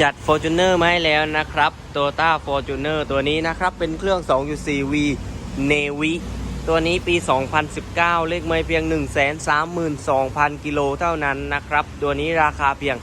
จัด Fortuner มาให้แล้วนะครับ Toyota Fortuner ตัวนี้นะครับ เป็นเครื่อง 2.4V Navy ตัวนี้ปี 2019 เลขไม่เพียง 132,000 กิโลเท่านั้นนะครับ ตัวนี้ราคาเพียง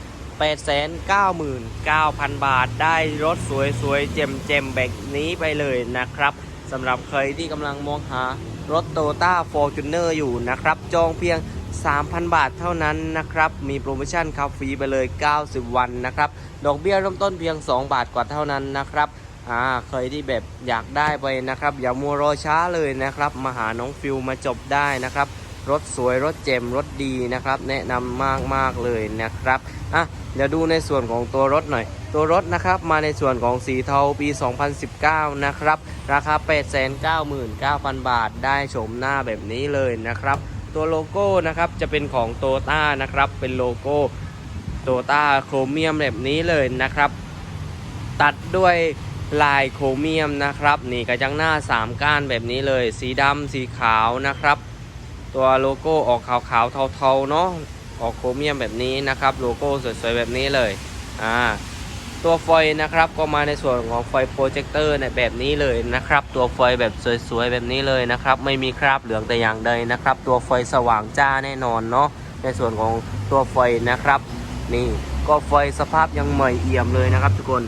899,000 บาท ได้รถสวยๆ เจ็มๆ แบบนี้ไปเลยนะครับสำหรับใครที่กำลังมองหารถ Toyota Fortuner อยู่นะครับ จองเพียง 3,000 บาทเท่านั้นนะครับ มีโปรโมชั่นขับฟรีไปเลย 90 วันนะครับ ดอกเบี้ยเริ่มต้นเพียง 2 บาทกว่าเท่านั้นนะครับอ่าเคยที่แบบอยากได้ไปนะครับ อย่ามัวรอช้าเลยนะครับ มาหาน้องฟิลมาจบได้นะครับ รถสวยรถเจมรถดีนะครับ แนะนำมากมากเลยนะครับอะเดี๋ยวดูในส่วนของตัวรถหน่อย ตัวรถนะครับมาในส่วนของสีเทาปี 2019 นะครับ ราคา 899,000 บาท ได้โฉมหน้าแบบนี้เลยนะครับ ตัวโลโก้นะครับจะเป็นของโตต้านะครับเป็นโลโก้โตต้าโครเมียมแบบนี้เลยนะครับ ตัดด้วยลายโครเมียมนะครับนี่กระจังหน้า 3 ก้านแบบนี้เลย สีดำสีขาวนะครับ ตัวโลโก้ออกขาวๆเทาๆเนาะออกโครเมียมแบบนี้นะครับ โลโก้สวยๆแบบนี้เลยอ่า ตัวไฟนะครับก็มาในส่วนของไฟโปรเจคเตอร์ในแบบนี้เลยนะครับ ตัวไฟแบบสวยๆแบบนี้เลยนะครับ ไม่มีคราบเหลืองแต่อย่างใดนะครับ ตัวไฟสว่างจ้าแน่นอนเนาะในส่วนของตัวไฟนะครับ นี่ก็ไฟสภาพยังใหม่เอี่ยมเลยนะครับ ทุกคน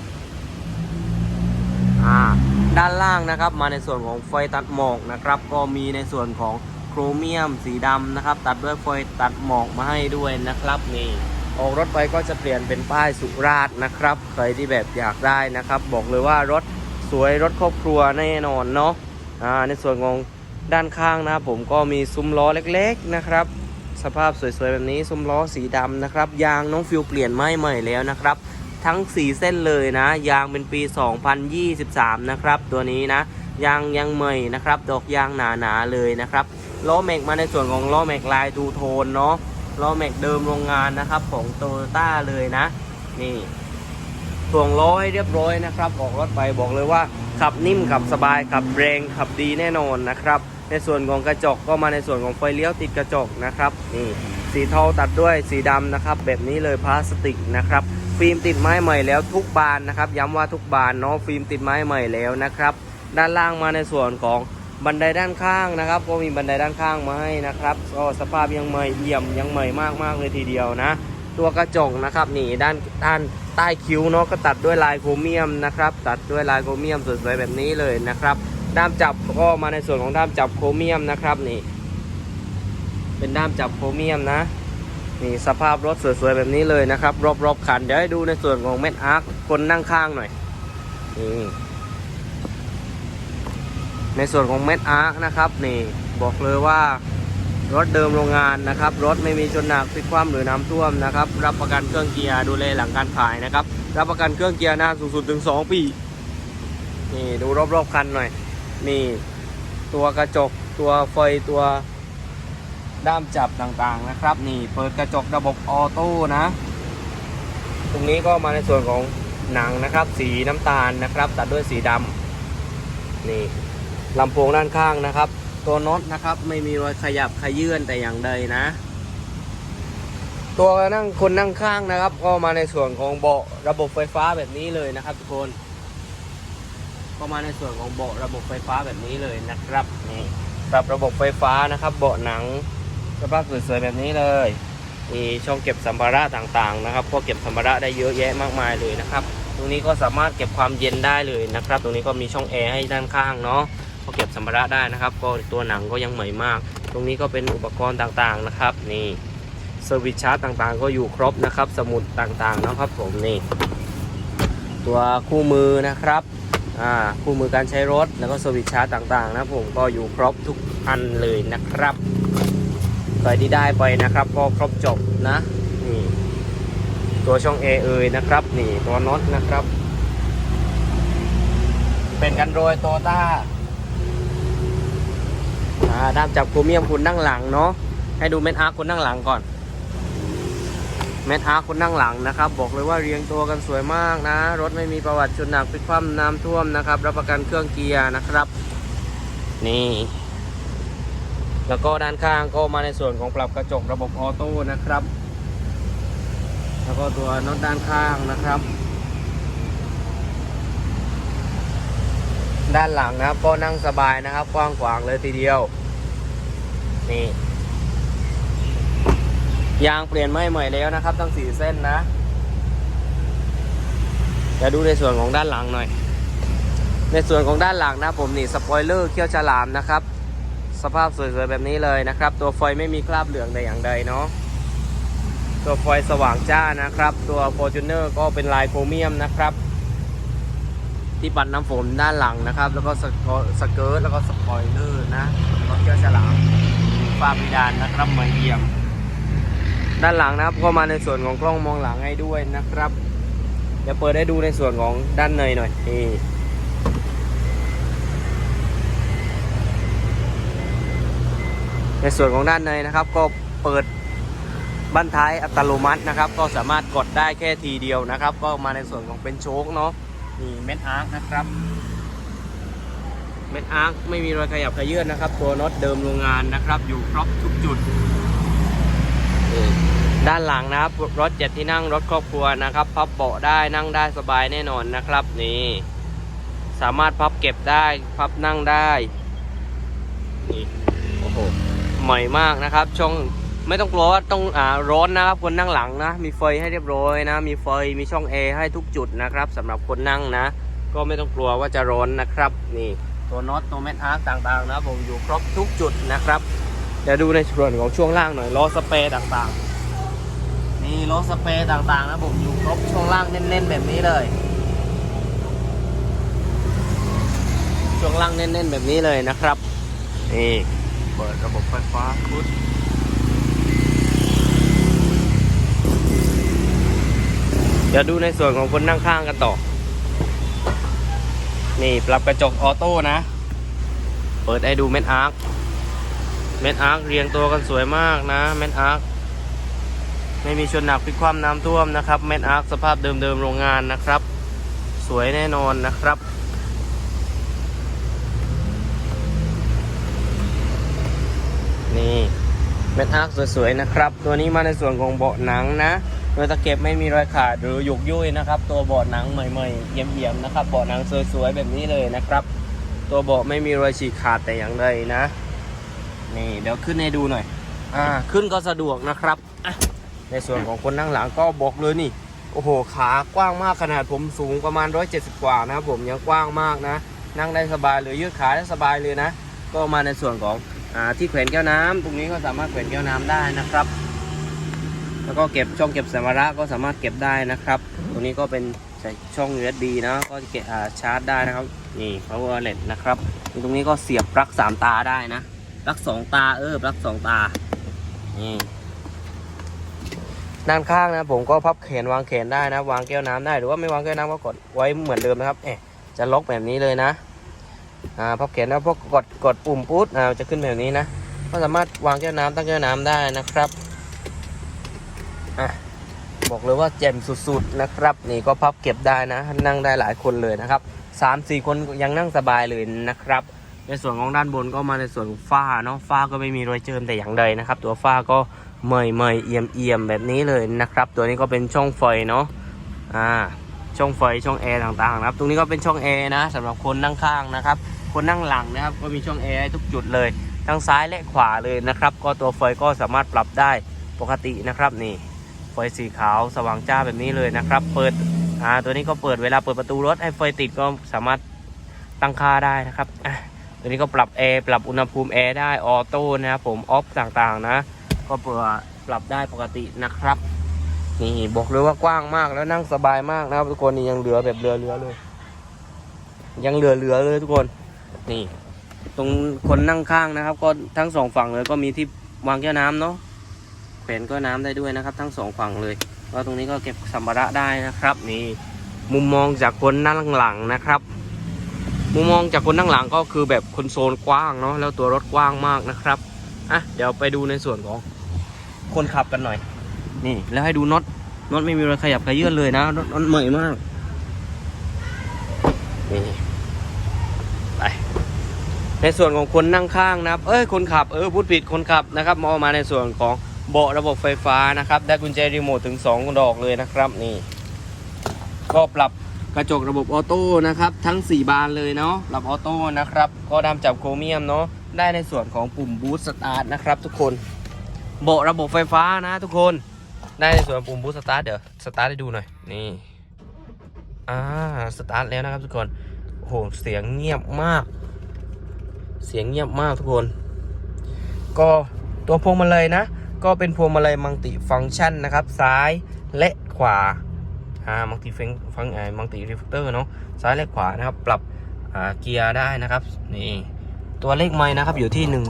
อ่าด้านล่างนะครับ มาในส่วนของไฟตัดหมอกนะครับ ก็มีในส่วนของโครเมียมสีดำนะครับ ตัดด้วยไฟตัดหมอกมาให้ด้วยนะครับนี่ ออกรถไปก็จะเปลี่ยนเป็นป้ายสุราษฎร์นะครับ ใครที่แบบอยากได้นะครับ บอกเลยว่ารถสวยรถครอบครัวแน่นอนเนาะอ่าในส่วนของด้านข้างนะผมก็มีซุ้มล้อเล็กๆนะครับ สภาพสวยๆแบบนี้ซุ้มล้อสีดำนะครับ ยางน้องฟิวเปลี่ยนไม้ใหม่แล้วนะครับ ทั้ง 4 เส้นเลยนะ ยางเป็นปี 2023 นะครับ ตัวนี้นะยางยังใหม่นะครับ ดอกยางหนาๆเลยนะครับล้อแม็กมาในส่วนของล้อแม็กลายทูโทนเนาะ ล้อแม็กเดิมโรงงานนะครับของโตโยต้าเลยนะ นี่ถ่วงล้อให้เรียบร้อยนะครับ ออกรถไปบอกเลยว่า ขับนิ่มขับสบายขับแรงขับดีแน่นอนนะครับ ในส่วนของกระจกก็มาในส่วนของไฟเลี้ยวติดกระจกนะครับนี่สีเทาตัดด้วยสีดำนะครับ แบบนี้เลยพลาสติกนะครับ ฟิล์มติดไม้ใหม่แล้วทุกบานนะครับ ย้ำว่าทุกบานเนาะฟิล์มติดไม้ใหม่แล้วนะครับ ด้านล่างมาในส่วนของ บันไดด้านข้างนะครับ ก็มีบันไดด้านข้างมาให้นะครับก็สภาพยังใหม่เอี่ยมยังใหม่มากๆเลยทีเดียวนะ ตัวกระจกนะครับนี่ด้านด้านใต้คิ้วเนาะก็ตัดด้วยลายโครเมียมนะครับ ตัดด้วยลายโครเมียมสวยๆแบบนี้เลยนะครับ ด้ามจับก็มาในส่วนของด้ามจับโครเมียมนะครับนี่ เป็นด้ามจับโครเมียมนะนี่สภาพรถสวยๆแบบนี้เลยนะครับ รอบๆคันเดี๋ยวให้ดูในส่วนของเม็ดอาร์คคนนั่งข้างหน่อยนี่ ในส่วนของเม็ดอาร์คนะครับนี่บอกเลยว่ารถเดิมโรงงานนะครับ รถไม่มีชนหนักพลิกคว่ำหรือน้ำท่วมนะครับ รับประกันเครื่องเกียร์ดูแลหลังการขายนะครับ รับประกันเครื่องเกียร์นานสูงสุดถึง 2 ปี นี่ดูรอบๆคันหน่อย นี่ตัวกระจกตัวไฟตัวด้ามจับต่างๆนะครับ นี่เปิดกระจกระบบออโต้นะ ตรงนี้ก็มาในส่วนของหนังนะครับ สีน้ำตาลนะครับ ตัดด้วยสีดำนี่ ลำโพงด้านข้างนะครับ ตัวน็อตนะครับ ไม่มีรอยขยับขยื่นแต่อย่างใดนะ ตัวนั่งคนนั่งข้างนะครับ ก็มาในส่วนของเบาะระบบไฟฟ้าแบบนี้เลยนะครับ ทุกคนก็มาในส่วนของเบาะระบบไฟฟ้าแบบนี้เลยนะครับนี่ปรับระบบไฟฟ้านะครับ เบาะหนังสภาพสวยๆแบบนี้เลยมีช่องเก็บสัมภาระต่างๆนะครับก็เก็บสัมภาระได้เยอะแยะมากมายเลยนะครับ ตรงนี้ก็สามารถเก็บความเย็นได้เลยนะครับ ตรงนี้ก็มีช่องแอร์ให้ด้านข้างเนาะ็เก็บสัมภาระได้นะครับ ก็ตัวหนังก็ยังใหม่มาก ตรงนี้ก็เป็นอุปกรณ์ต่างๆนะครับ นี่เซอร์วิสชาร์จต่างๆ ก็อยู่ครบนะครับ สมุดต่างๆนะครับผมนี่ ตัวคู่มือนะครับอ่าคู่มือการใช้รถแล้วก็เซอร์วิสชาร์จต่างๆ นะผมก็อยู่ครบทุกอันเลยนะครับใครที่ได้ไปนะครับ ก็ครบจบนะนี่ตัวช่อง A เอยนะครับ นี่ตัวน็อตนะครับ เป็นกันโรยโตต้า ด้ามจับโครเมียมคุณนั่งหลังเนาะให้ดูเม็ดอาร์คคุณนั่งหลังก่อน เม็ดอาร์คคุณนั่งหลังนะครับ บอกเลยว่าเรียงตัวกันสวยมากนะ รถไม่มีประวัติชนหนักพลิกคว่ำน้ำท่วมนะครับ รับประกันเครื่องเกียร์นะครับ นี่ แล้วก็ด้านข้างก็มาในส่วนของปรับกระจกระบบออโต้นะครับ แล้วก็ตัวน็อตด้านข้างนะครับ ด้านหลังนะครับ ก็นั่งสบายนะครับ กว้างขวางเลยทีเดียว นี่ ยางเปลี่ยนไม่ใหม่แล้วนะครับ ทั้งสี่เส้นนะเดี๋ยวดูในส่วนของด้านหลังหน่อย ในส่วนของด้านหลังนะผมนี่สปอยเลอร์เขี้ยวฉลามนะครับ สภาพสวยๆแบบนี้เลยนะครับ ตัวไฟไม่มีคราบเหลืองแต่อย่างใดเนาะตัวไฟสว่างจ้านะครับ ตัว f o r t u n e r ก็เป็นลายโครเมียมนะครับ ที่ปัดน้ำฝนด้านหลังนะครับ แล้วก็สกอสเกิร์ตแล้วก็สปอยเลอร์นะรถเขี้ยวฉลามฟ้าพิดานนะครับเหมือนเยี่ยม ด้านหลังนะครับก็มาในส่วนของกล้องมองหลังให้ด้วยนะครับเดี๋ยวเปิดให้ดูในส่วนของด้านในหน่อยนี่ในส่วนของด้านในนะครับ ก็เปิดบั้นท้ายอัตโนมัตินะครับ ก็สามารถกดได้แค่ทีเดียวนะครับ ก็มาในส่วนของเป็นโชคเนาะ นี่เม็ดอาร์คนะครับ เม็ดอาร์คไม่มีรอยขยับขยื่นนะครับ ตัวน็อตเดิมโรงงานนะครับ อยู่ครบทุกจุด ด้านหลังนะครับ รถเจ็ดที่นั่งรถครอบครัวนะครับ พับเบาะได้นั่งได้สบายแน่นอนนะครับ นี่ สามารถพับเก็บได้พับนั่งได้นี่โอ้โหใหม่มากนะครับ ช่อง ไม่ต้องกลัวว่าต้องอ่าร้อนนะครับคนนั่งหลังนะ มีไฟให้เรียบร้อยนะ มีไฟมีช่องแอร์ให้ทุกจุดนะครับสำหรับคนนั่งนะ ก็ไม่ต้องกลัวว่าจะร้อนนะครับ นี่ตัวน็อตตัวแมทอาร์ต่างๆนะผมอยู่ครบทุกจุดนะครับเดี๋ยวดูในส่วนของช่วงล่างหน่อยล้อสเปรย์ต่างๆนี่รถสเปรย์ต่างๆนะผมอยู่ครบช่วงล่างเน้นๆแบบนี้เลยช่วงล่างเน้นๆแบบนี้เลยนะครับนี่เปิดระบบไฟฟ้าพุท เดี๋ยวดูในส่วนของคนนั่งข้างกันต่อ นี่ปรับกระจกออโต้นะ เปิดให้ดูเม็ดอาร์ค เม็ดอาร์คเรียงตัวกันสวยมากนะ เม็ดอาร์ค ไม่มีชนหนักพลิกคว่ำน้ำท่วมนะครับ เม็ดอาร์คสภาพเดิมๆโรงงานนะครับ สวยแน่นอนนะครับนี่เม็ดอาร์คสวยๆนะครับ ตัวนี้มาในส่วนของเบาะหนังนะ โดยตะเก็บไม่มีรอยขาดหรือหยุกยุ่ยนะครับ ตัวเบาะหนังใหม่ๆเยี่ยมๆนะครับเบาะหนังสวยๆแบบนี้เลยนะครับ ตัวเบาะไม่มีรอยฉีกขาดแต่อย่างใดนะ นี่เดี๋ยวขึ้นให้ดูหน่อย อ่าขึ้นก็สะดวกนะครับอะในส่วนของคนนั่งหลังก็บอกเลยนี่ โอ้โห ขากว้างมากขนาดผมสูงประมาณ 170 กว่านะครับผมยังกว้างมากนะ นั่งได้สบายเลยยืดขาได้สบายเลยนะ ก็มาในส่วนของอ่าที่แขวนแก้วน้ำตรงนี้ก็สามารถแขวนแก้วน้ำได้นะครับ แล้วก็เก็บช่องเก็บสัมภาระก็สามารถเก็บได้นะครับ ตรงนี้ก็เป็นใส่ช่อง USB นะก็เก็บอ่าชาร์จได้นะครับนี่ power outlet นะครับตรงนี้ก็เสียบปลั๊กสามตาได้นะปลั๊กสองตาเออปลั๊กสองตานี่ด้านข้างนะผมก็พับแขนวางแขนได้นะ วางแก้วน้ำได้หรือว่าไม่วางแก้วน้ำก็กดไว้เหมือนเดิมนะครับเอ๊จะล็อกแบบนี้เลยนะอ่าพับแขนแล้วพอกดกดปุ่มปุ๊บอ่าจะขึ้นแบบนี้นะก็สามารถวางแก้วน้ำตั้งแก้วน้ำได้นะครับ อะบอกเลยว่าแจ่มสุดๆนะครับ นี่ก็พับเก็บได้นะ นั่งได้หลายคนเลยนะครับสามสี่คนยังนั่งสบายเลยนะครับ ในส่วนของด้านบนก็มาในส่วนฝ้าเนาะฝ้าก็ไม่มีรอยเจิมแต่อย่างใดนะครับ ตัวฝ้าก็เมยเมยเอี่ยมเอียมแบบนี้เลยนะครับ ตัวนี้ก็เป็นช่องไฟเนาะอ่าช่องไฟช่องแอร์ต่างๆนะครับ ตรงนี้ก็เป็นช่องแอร์นะสำหรับคนนั่งข้างนะครับ คนนั่งหลังนะครับ ก็มีช่องแอร์ทุกจุดเลย ทั้งซ้ายและขวาเลยนะครับ ก็ตัวไฟก็สามารถปรับได้ปกตินะครับนี่ ไฟสีขาวสว่างจ้าแบบนี้เลยนะครับ เปิดอ่าตัวนี้ก็เปิดเวลาเปิดประตูรถให้ไฟติดก็สามารถตั้งค่าได้นะครับอะตัวนี้ก็ปรับแอร์ปรับอุณหภูมิแอร์ได้ออโต้นะครับผมออฟต่างๆนะ ก็เปิดปรับได้ปกตินะครับนี่บอกเลยว่ากว้างมากแล้วนั่งสบายมากนะครับทุกคนนี่ยังเหลือแบบเหลือเลย ยังเหลือๆเลยทุกคนนี่ ตรงคนนั่งข้างนะครับ ก็ทั้งสองฝั่งเลยก็มีที่วางแก้วน้ำเนาะ แขวนก็น้ำได้ด้วยนะครับ ทั้งสองฝั่งเลยก็ตรงนี้ก็เก็บสัมภาระได้นะครับ นี่มุมมองจากคนนั่งหลังนะครับ มุมมองจากคนนั่งหลังก็คือแบบคอนโซลกว้างเนาะแล้วตัวรถกว้างมากนะครับอะเดี๋ยวไปดูในส่วนของคนขับกันหน่อย นี่ แล้วให้ดูน็อตน็อตไม่มีรอยขยับขยื่นเลยนะน็อตน็อตใหม่มากนี่ไปในส่วนของคนนั่งข้างนะครับ เอ้ยคนขับเออพูดผิดคนขับนะครับมองมาในส่วนของ เบาะระบบไฟฟ้านะครับ ได้กุญแจรีโมทถึง 2 ดอกเลยนะครับนี่ ก็ปรับกระจกระบบออโต้นะครับ ทั้ง 4 บานเลยเนาะระบออโต้นะครับ ก็ดำจับโครเมียมเนาะได้ในส่วนของปุ่มบูสต์สตาร์ทนะครับ ทุกคนเบาะระบบไฟฟ้านะทุกคน ได้ในส่วนปุ่มบูสต์สตาร์ทเดี๋ยวสตาร์ทให้ดูหน่อยนี่อ่าสตาร์ทแล้วนะครับทุกคนโอ้โหเสียงเงียบมาก เสียงเงียบมากทุกคน ก็ตัวพวงมาลัยนะ ก็เป็นพวงมาลัยมัลติฟังก์ชันนะครับ ซ้ายและขวาอ่ามัลติฟังฟังไอ้มัลติรีเฟกเตอร์เนาะซ้ายและขวานะครับ ปรับอ่าเกียร์ได้นะครับนี่ตัวเลขไม้นะครับอยู่ที่ 1 3 2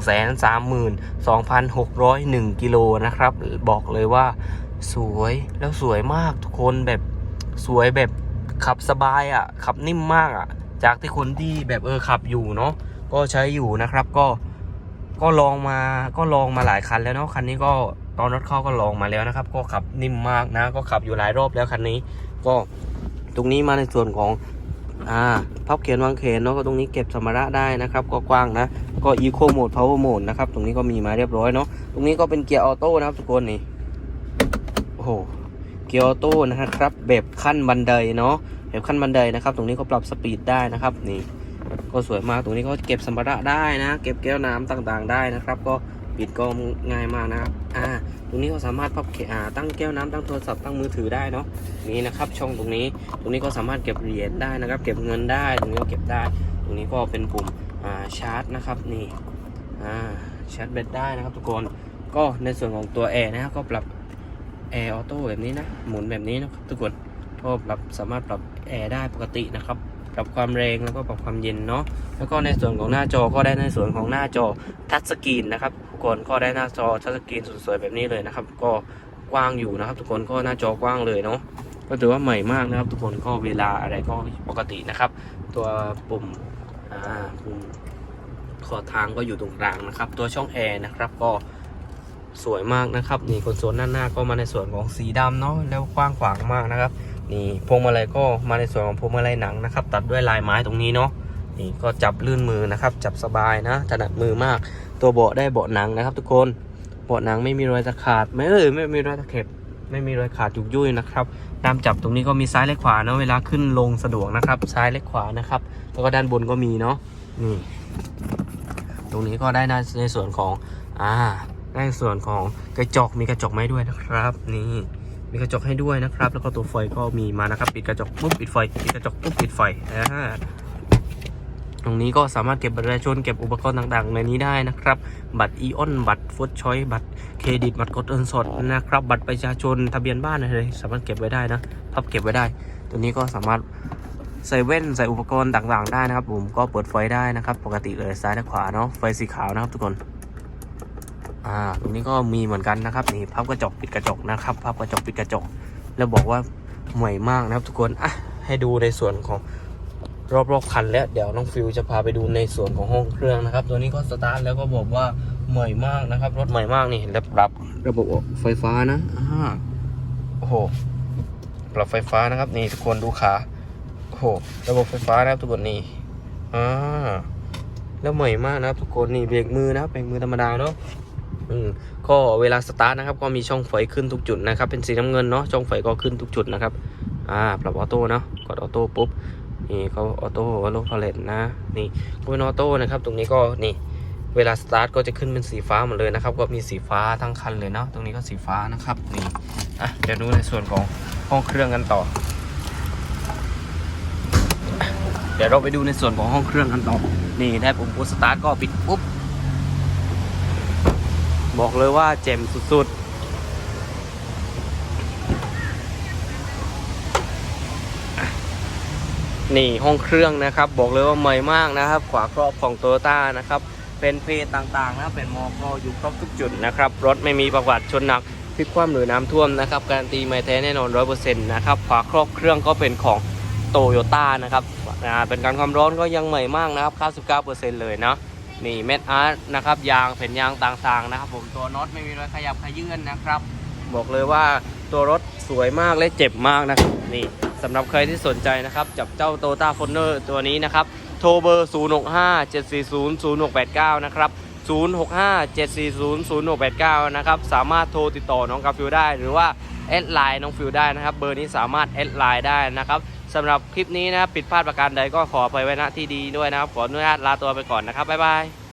6 0 1กิโลนะครับ บอกเลยว่าสวยแล้วสวยมากทุกคนแบบสวยแบบขับสบายอะ่ะขับนิ่มมากอะ่ะ จากที่คนที่แบบเออขับอยู่เนาะก็ใช้อยู่นะครับก็ ก็ลองมาก็ลองมาหลายคันแล้วเนาะคันนี้ก็ตอนรถเข้าก็ลองมาแล้วนะครับ ก็ขับนิ่มมากนะ ก็ขับอยู่หลายรอบแล้วคันนี้ ก็ตรงนี้มาในส่วนของอ่าพับเขียนวางเขนเนาะก็ตรงนี้เก็บสมาระได้นะครับ ก็กว้างนะ ก็อีโคโหมดพาวเวอร์โหมดนะครับ ตรงนี้ก็มีมาเรียบร้อยเนาะตรงนี้ก็เป็นเกียร์ออโต้นะครับทุกคนนี่โอ้โหเกียร์ออโต้นะครับแบบขั้นบันไดเนาะแบบขั้นบันไดนะครับ ตรงนี้ก็ปรับสปีดได้นะครับนี่ ก็สวยมากตรงนี้ก็เก็บสัมภาระได้นะ เก็บแก้วน้ำต่างๆ ได้นะครับ ก็ปิดก็ง่ายมากนะครับอ่าตรงนี้ก็สามารถพับเขอ่าตั้งแก้วน้ำตั้งโทรศัพท์ตั้งมือถือได้เนาะนี่นะครับ ช่องตรงนี้ ตรงนี้ก็สามารถเก็บเหรียญได้นะครับ เก็บเงินได้ตรงนี้ก็เก็บได้ ตรงนี้ก็เป็นปุ่มอ่าชาร์จนะครับนี่อ่าชาร์จแบตได้นะครับ ทุกคนก็ในส่วนของตัวแอร์นะครับก็ปรับแอร์ออโต้แบบนี้นะหมุนแบบนี้นะครับทุกคนก็ปรับสามารถปรับแอร์ได้ปกตินะครับ รับความแรงแล้วก็ปรับความเย็นเนาะแล้วก็ในส่วนของหน้าจอก็ได้ในส่วนของหน้าจอทัชสกรีนนะครับทุกคนก็ได้หน้าจอทัชสกรีนสวยๆแบบนี้เลยนะครับ ก็กว้างอยู่นะครับ ทุกคนก็หน้าจอกว้างเลยเนาะก็ถือว่าใหม่มากนะครับ ทุกคนก็เวลาอะไรก็ปกตินะครับ ตัวปุ่มอ่าปุ่มขอทางก็อยู่ตรงกลางนะครับ ตัวช่องแอร์นะครับก็สวยมากนะครับ นี่คอนโซลด้านหน้าก็มาในส่วนของสีดำเนาะแล้วกว้างขวางมากนะครับ นี่พวงมาลัยก็มาในส่วนของพวงมาลัยหนังนะครับ ตัดด้วยลายไม้ตรงนี้เนาะนี่ก็จับลื่นมือนะครับ จับสบายนะถนัดมือมาก ตัวเบาะได้เบาะหนังนะครับ ทุกคนเบาะหนังไม่มีรอยตะขาดไม่เออไม่มีรอยตะเข็บไม่มีรอยขาดยุกยุ่ยนะครับด้ามจับตรงนี้ก็มีซ้ายและขวาเนาะเวลาขึ้นลงสะดวกนะครับ ซ้ายและขวานะครับแล้วก็ด้านบนก็มีเนาะนี่ตรงนี้ก็ได้ในส่วนของอ่าได้ในส่วนของกระจกมีกระจกไม้ด้วยนะครับ นี่ มีกระจกให้ด้วยนะครับ แล้วก็ตัวไฟก็มีมานะครับปิดกระจกปุ๊บปิดไฟปิดกระจกปุ๊บปิดไฟอ่าตรงนี้ก็สามารถเก็บบัตรประชาชนเก็บอุปกรณ์ต่างๆ ในนี้ได้นะครับ บัตรอีออนบัตรฟุตชอยบัตรเครดิตบัตรกดเงินสดนะครับบัตรประชาชนทะเบียนบ้านอะไรสามารถเก็บไว้ได้นะพับเก็บไว้ได้ ตัวนี้ก็สามารถใส่แว่นใส่อุปกรณ์ต่างๆ ได้นะครับ ผมก็เปิดไฟได้นะครับ ปกติเลยซ้ายและขวาเนาะไฟสีขาวนะครับทุกคน อ่า ตรงนี้ก็มีเหมือนกันนะครับนี่พับกระจกปิดกระจกนะครับพับกระจกปิดกระจก แล้วบอกว่าใหม่มากนะครับทุกคนอะให้ดูในส่วนของรอบๆคันแล้วเดี๋ยวน้องฟิวจะพาไปดูในส่วนของห้องเครื่องนะครับ ตัวนี้ก็สตาร์ทแล้วก็บอกว่าใหม่มากนะครับ รถใหม่มากนี่แล้วปรับระบบไฟฟ้านะอ่าโอ้โหปรับไฟฟ้านะครับ นี่ทุกคนดูขาโอ้โหระบบไฟฟ้านะครับทุกคนนี่อ่าแล้วใหม่มากนะครับทุกคนนี่เบรกมือนะเบรกมือธรรมดาเนาะ ก็เวลาสตาร์ทนะครับ ก็มีช่องไฟขึ้นทุกจุดนะครับ เป็นสีน้ำเงินเนาะช่องไฟก็ขึ้นทุกจุดนะครับ อ่าปรับออโต้เนาะกดออโต้ปุ๊บนี่เขาออโต้โลพาเลตนะนี่ก็เป็นออโต้นะครับตรงนี้ก็นี่เวลาสตาร์ทก็จะขึ้นเป็นสีฟ้าหมดเลยนะครับ ก็มีสีฟ้าทั้งคันเลยเนาะตรงนี้ก็สีฟ้านะครับนี่อะเดี๋ยวดูในส่วนของห้องเครื่องกันต่อ เดี๋ยวเราไปดูในส่วนของห้องเครื่องกันต่อนี่ได้ปุ่มพุชสตาร์ทก็ปิดปุ๊บ บอกเลยว่าเจ๋มสุดๆนี่ห้องเครื่องนะครับ บอกเลยว่าใหม่มากนะครับ ขวาครอบของโตโยต้านะครับ เป็นเพจต่างๆนะเป็นมอกอยู่ครบทุกจุดนะครับ รถไม่มีประวัติชนหนักพลิกคว่ำหรือน้ำท่วมนะครับ การันตีไม่แท้แน่นอนร้อยเปอร์เซ็นต์นะครับขวาครอบเครื่องก็เป็นของโตโยต้านะครับอ่าเป็นการความร้อนก็ยังใหม่มากนะครับ99%เลยเนาะ นี่เม็ดอาร์ตนะครับยางแผ่นยางต่างๆนะครับ ผมตัวน็อตไม่มีรอยขยับขยื่นนะครับ บอกเลยว่าตัวรถสวยมากและเจ็บมากนะครับนี่สำหรับใครที่สนใจนะครับ จับเจ้าโตต้าฟอนเนอร์ตัวนี้นะครับ โทรเบอร์ 0 6 5 7 4 0 0 6 8 9 นะครับ 0 6 5 7 4 0 0 6 8 9 นะครับ สามารถโทรติดต่อน้องกาฟิวได้ หรือว่าแอดไลน์น้องฟิวได้นะครับ เบอร์นี้สามารถแอดไลน์ได้นะครับ สำหรับคลิปนี้นะครับผิดพลาดประการใดก็ขอไปไว้ณที่ดีด้วยนะครับ ขออนุญาตลาตัวไปก่อนนะครับ บ๊ายบาย